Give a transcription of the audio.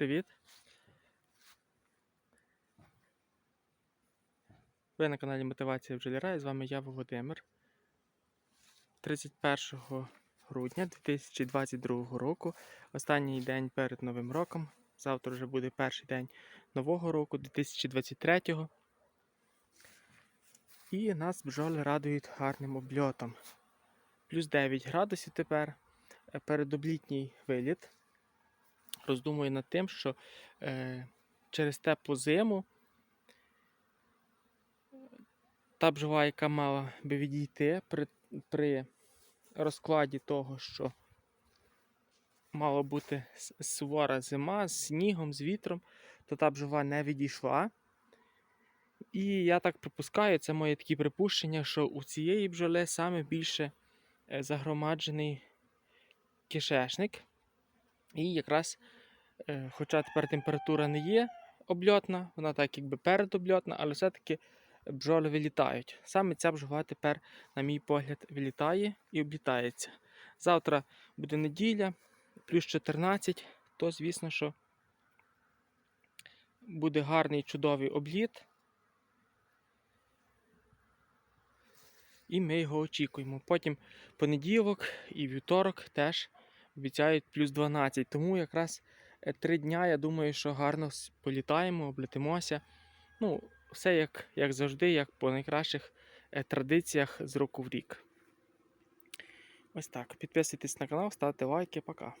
привіт! Ви на каналі Мотивація бджоляра і з вами я Володимир. 31 грудня 2022 року, останній день перед Новим роком. Завтра вже буде перший день нового року 2023. І нас бджоли радують гарним обльотом. Плюс 9 градусів тепер. Е, Передоблітній виліт. Роздумую над тим, що е, через теплу зиму та бджола, яка мала би відійти при, при розкладі того, що мала бути сувора зима з снігом, з вітром, то та бджола не відійшла. І я так припускаю, це моє такі припущення, що у цієї бджоли саме більше е, загромаджений кишечник. І якраз, е, хоча тепер температура не є обльотна, вона так якби передобльотна, але все-таки бджоли вилітають. Саме ця бджола тепер, на мій погляд, вилітає і облітається. Завтра буде неділя, плюс 14, то звісно, що буде гарний чудовий обліт. І ми його очікуємо. Потім понеділок і вівторок теж обіцяють плюс 12. Тому якраз е, три дня, я думаю, що гарно політаємо, облетимося. Ну, все як, як завжди, як по найкращих е, традиціях з року в рік. Ось так. Підписуйтесь на канал, ставте лайки, пока.